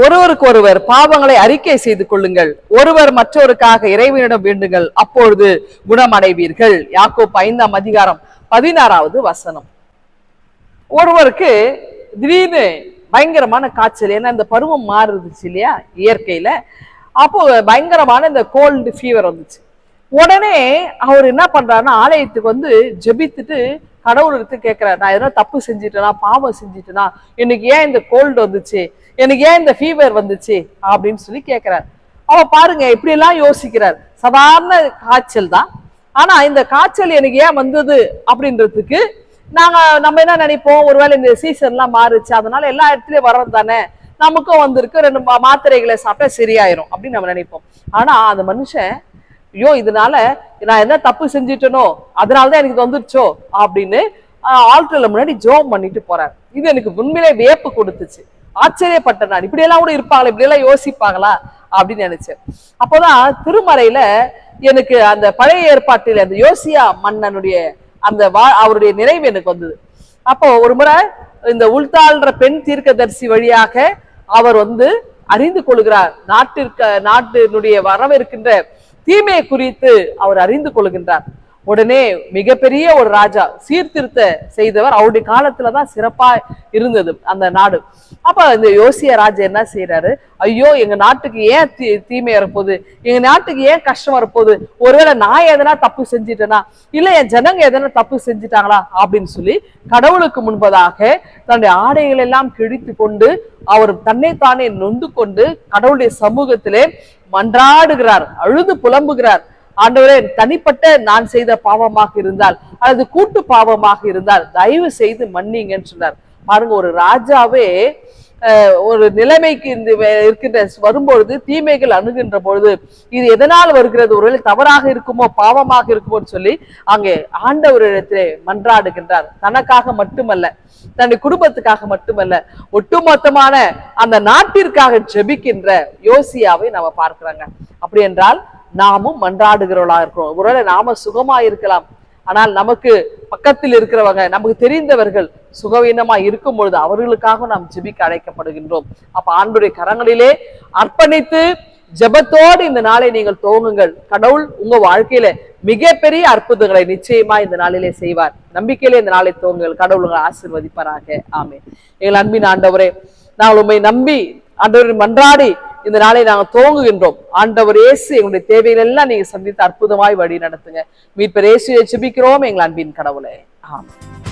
ஒருவருக்கு ஒருவர் பாவங்களை அறிக்கை செய்து கொள்ளுங்கள். ஒருவர் மற்றவருக்காக இறைவனிடம் வேண்டுங்கள். அப்பொழுது குணமடைவீர்கள். யாக்கோப் ஐந்தாம் அதிகாரம் பதினாறாவது வசனம். ஒருவருக்கு திடீர்னு பயங்கரமான காய்ச்சல் ஏன்னா இந்த பருவம் மாறுதுச்சு இல்லையா இயற்கையில. அப்போ பயங்கரமான இந்த கோல்டு ஃபீவர் வந்துச்சு. உடனே அவர் என்ன பண்றாருன்னா ஆலயத்துக்கு வந்து ஜெபித்துட்டு கடவுள் எடுத்து கேட்கிறார் நான் எதனா தப்பு செஞ்சுட்டேனா பாவம் செஞ்சுட்டேனா? எனக்கு ஏன் இந்த கோல்டு வந்துச்சு? எனக்கு ஏன் இந்த ஃபீவர் வந்துச்சு அப்படின்னு சொல்லி கேட்கிறார் அவ பாருங்க இப்படி எல்லாம் யோசிக்கிறார். சாதாரண காய்ச்சல் தான். ஆனா இந்த காய்ச்சல் எனக்கு ஏன் வந்தது அப்படின்றதுக்கு நாங்க நம்ம என்ன நினைப்போம்? ஒருவேளை இந்த சீசன்லாம் மாறுச்சு. அதனால எல்லா இடத்துலயும் வர்றது தானே. நமக்கும் வந்திருக்கு. ரெண்டு மா- மாத்திரைகளை சாப்பிட்டா சரியாயிரும் அப்படின்னு நம்ம நினைப்போம். ஆனா அந்த மனுஷன் ஐயோ இதனால நான் என்ன தப்பு செஞ்சுட்டேனோ அதனாலதான் எனக்கு இது வந்துருச்சோ அப்படின்னு ஆல்டர்ல முன்னாடி ஜோம் பண்ணிட்டு போறாரு. இது எனக்கு உண்மையிலே வியப்பு கொடுத்துச்சு. ஆச்சரியப்பட்டேன் நான். இப்படி எல்லாம் கூட இருப்பாங்களா? இப்படி எல்லாம் யோசிப்பாங்களா? அப்படின்னு நினைச்சேன். அப்போதான் திருமறையில எனக்கு அந்த பழைய ஏற்பாட்டில் அந்த யோசியா மன்னனுடைய அந்த வா அவருடைய நினைவு எனக்கு வந்தது. அப்போ ஒரு முறை இந்த உள்தாழ்ற பெண் தீர்க்கதரிசி வழியாக அவர் வந்து அறிந்து கொள்கிறார். நாட்டிற்கு நாட்டினுடைய வரவிருக்கின்ற தீமையை குறித்து அவர் அறிந்து கொள்கின்றார். உடனே மிகப்பெரிய ஒரு ராஜா சீர்திருத்த செய்தவர் அவருடைய காலத்துலதான் சிறப்பா இருந்தது அந்த நாடு. அப்ப இந்த யோசிய ராஜா என்ன செய்யறாரு ஐயோ எங்க நாட்டுக்கு ஏன் தீ தீமை வரப்போகுது? எங்க நாட்டுக்கு ஏன் கஷ்டம் வரப்போகுது? ஒருவேளை நான் எதனா தப்பு செஞ்சிட்டேனா? இல்ல என் ஜனங்க எதனா தப்பு செஞ்சிட்டாங்களா? அப்படின்னு சொல்லி கடவுளுக்கு முன்பதாக தன்னுடைய ஆடைகள் எல்லாம் கிழித்து கொண்டு அவர் தன்னைத்தானே நொந்து கொண்டு கடவுளுடைய சமூகத்திலே மன்றாடுகிறார் அழுது புலம்புகிறார். ஆண்டவரே தனிப்பட்ட நான் செய்த பாவமாக இருந்தால் அல்லது கூட்டு பாவமாக இருந்தால் தயவு செய்து மன்னிங்கன்னு சொன்னார். பாருங்க ஒரு ராஜாவே ஒரு நிலைமைக்கு இந்த இருக்கின்ற வரும்பொழுது தீமைகள் அணுகின்ற பொழுது இது எதனால் வருகிறது? ஒருவேளை தவறாக இருக்குமோ பாவமாக இருக்குமோன்னு சொல்லி அங்கே ஆண்டவரிடத்திலே மன்றாடுகின்றார். தனக்காக மட்டுமல்ல தன்னுடைய குடும்பத்துக்காக மட்டுமல்ல ஒட்டுமொத்தமான அந்த நாட்டிற்காக ஜெபிக்கின்ற யோசியாவை நம்ம பார்க்கிறாங்க. அப்படி என்றால் நாமும் மன்றாடுகிறவளா இருக்கிறோம். ஒருவேளை நாம சுகமா இருக்கலாம். ஆனால் நமக்கு பக்கத்தில் இருக்கிறவங்க நமக்கு தெரிந்தவர்கள் சுகவீனமா இருக்கும் பொழுது அவர்களுக்காக நாம் ஜெபிக்க அழைக்கப்படுகின்றோம். அப்ப ஆண்டுடைய கரங்களிலே அர்ப்பணித்து ஜெபத்தோடு இந்த நாளை நீங்கள் துவங்குங்கள். கடவுள் உங்க வாழ்க்கையில மிகப்பெரிய அற்புதங்களை நிச்சயமா இந்த நாளிலே செய்வார். நம்பிக்கையிலே இந்த நாளை துவங்குங்கள். கடவுள் உங்களை ஆசிர்வதிப்பாராக. ஆமே எங்கள் அன்பின் ஆண்டவரே நாங்கள் உண்மை நம்பி ஆண்டவரை மன்றாடி இந்த நாளை நாங்கள் துவங்குகின்றோம். ஆண்டவர் இயேசு எங்களுடைய தேவைகள் எல்லாம் நீங்க சந்தித்து அற்புதமாய் வழி நடத்துங்க. மீட்பர் இயேசுவை ஜெபிக்கிறோம் எங்கள் அன்பின் கடவுளே. ஆமாம்